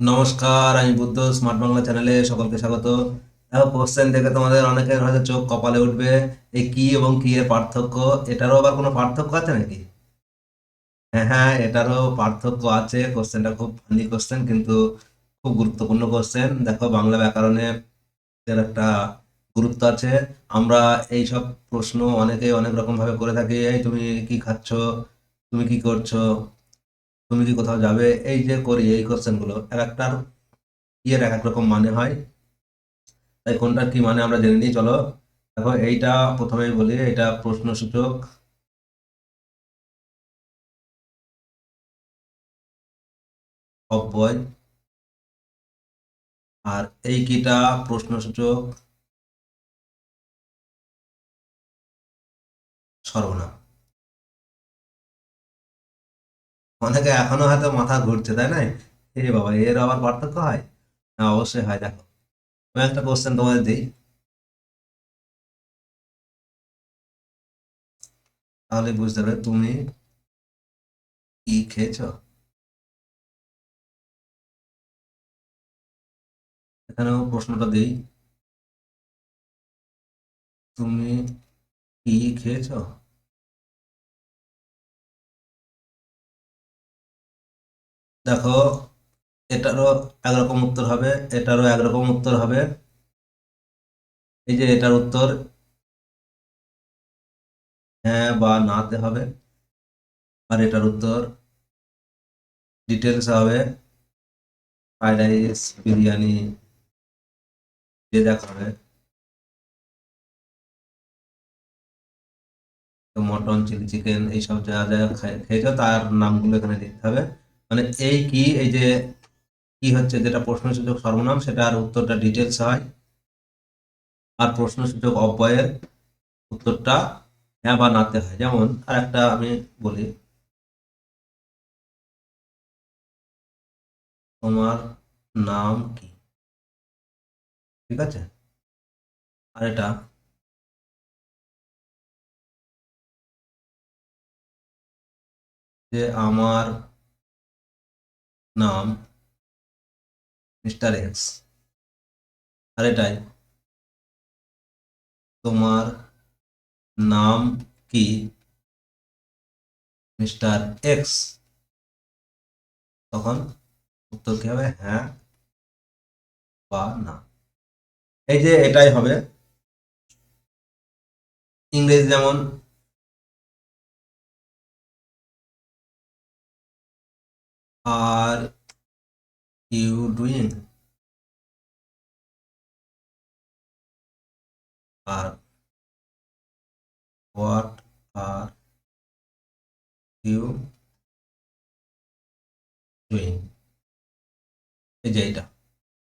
নমস্কার, আমি বুদ্ধ স্মার্ট বাংলা চ্যানেলে সকলকে স্বাগত। দেখো কোশ্চেন দেখে তোমাদের অনেকের হয়তো চোখ কপালে উঠবে এই কি এবং কি এর পার্থক্য। এটারও আবার কোনো পার্থক্য আছে নাকি? হ্যাঁ হ্যাঁ এটারও পার্থক্য আছে। কোশ্চেনটা খুব ফানি কোশ্চেন কিন্তু খুব গুরুত্বপূর্ণ কোশ্চেন দেখো, বাংলা ব্যাকরণে এর একটা গুরুত্ব আছে। আমরা এই সব প্রশ্ন অনেকেই অনেক রকম ভাবে করে থাকি। এই তুমি কি খাচ্ছ? তুমি কি করছ? তুমি কি কোথাও যাবে? এই যে করি, এই কোশ্চেনগুলো। এক একটার ইয়ের এক এক রকম মানে হয়। তাই কোনটার কি মানে আমরা জেনে নিই, চলো। দেখো, এইটা প্রথমেই বলি, এটা প্রশ্নসূচক। অব্যয়। আর এই কিটা প্রশ্নসূচক। সর্বনাম অনেকে এখনও হয়তো মাথা ঘুরছে, তাই না? এ বাবা, এর আবার পার্থক্য হয়? হ্যাঁ অবশ্যই হয়, দেখো। আমি একটা কোশ্চেন তোমাদের দিই। তাহলে বুঝতে পারবে, তুমি কি খেয়েছ? এখানেও প্রশ্নটা দিই। তুমি কি খেয়েছো? দেখো, এটারও একরকম উত্তর হবে, এটারও একরকম উত্তর হবে। এই যে এটার উত্তর হ্যাঁ বা নাতে হবে, আর এটার উত্তর ডিটেলস হবে ফ্রাইড রাইস বিরিয়ানি, যে যা খাবে। মটন চিলি চিকেন এইসব যা যা খেয়েছো, তার নামগুলো এখানে লিখতে হবে। মানে এই কি, এই যে কি হচ্ছে যেটা প্রশ্নসূচক সর্বনাম সেটার উত্তরটা ডিটেলস হয়। আর প্রশ্নসূচক অব্যয়ের উত্তরটা হ্যাঁ বা নাতে হয়। যেমন আর একটা আমি বলি। তোমার নাম কি? ঠিক আছে? আর এটা? যে আমার নাম মিস্টার এক্স। আর এটাই। তোমার নাম কি? Mister X. তখন উত্তর কি হবে? হ্যাঁ বা না। এই যে এটাই হবে। ইংরেজি যেমন আর ইউ ডুইং আর হোয়াট আর ইউ ডুইং এই যে এইটা।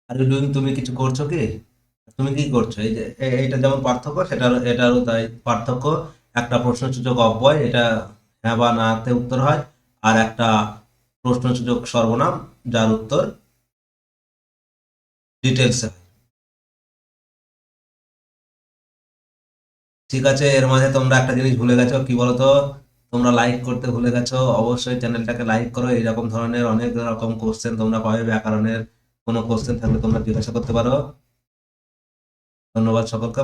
আর ইউ ডুইং তুমি কিছু করছ কি? তুমি কি করছ? এই যে, এ- এইটা যেমন পার্থক্য, সেটার, এটারও তাই পার্থক্য। একটা প্রশ্নসূচক অব্যয়, এটা হ্যাঁ বা নাতে উত্তর হয়। আর একটা প্রশ্নসূচক সর্বনাম, যার উত্তর ডিটেলসে ঠিক আছে, এর মাঝে তোমরা একটা জিনিস ভুলে গেছো, কি বলতো? তোমরা লাইক করতে ভুলে গেছো, অবশ্যই চ্যানেলটাকে লাইক করো, এইরকম ধরনের অনেক রকম কোশ্চেন তোমরা পাবে, ব্যাকরণের কোনো কোশ্চেন থাকলে তোমরা জিজ্ঞাসা করতে পারো। ধন্যবাদ সকলকে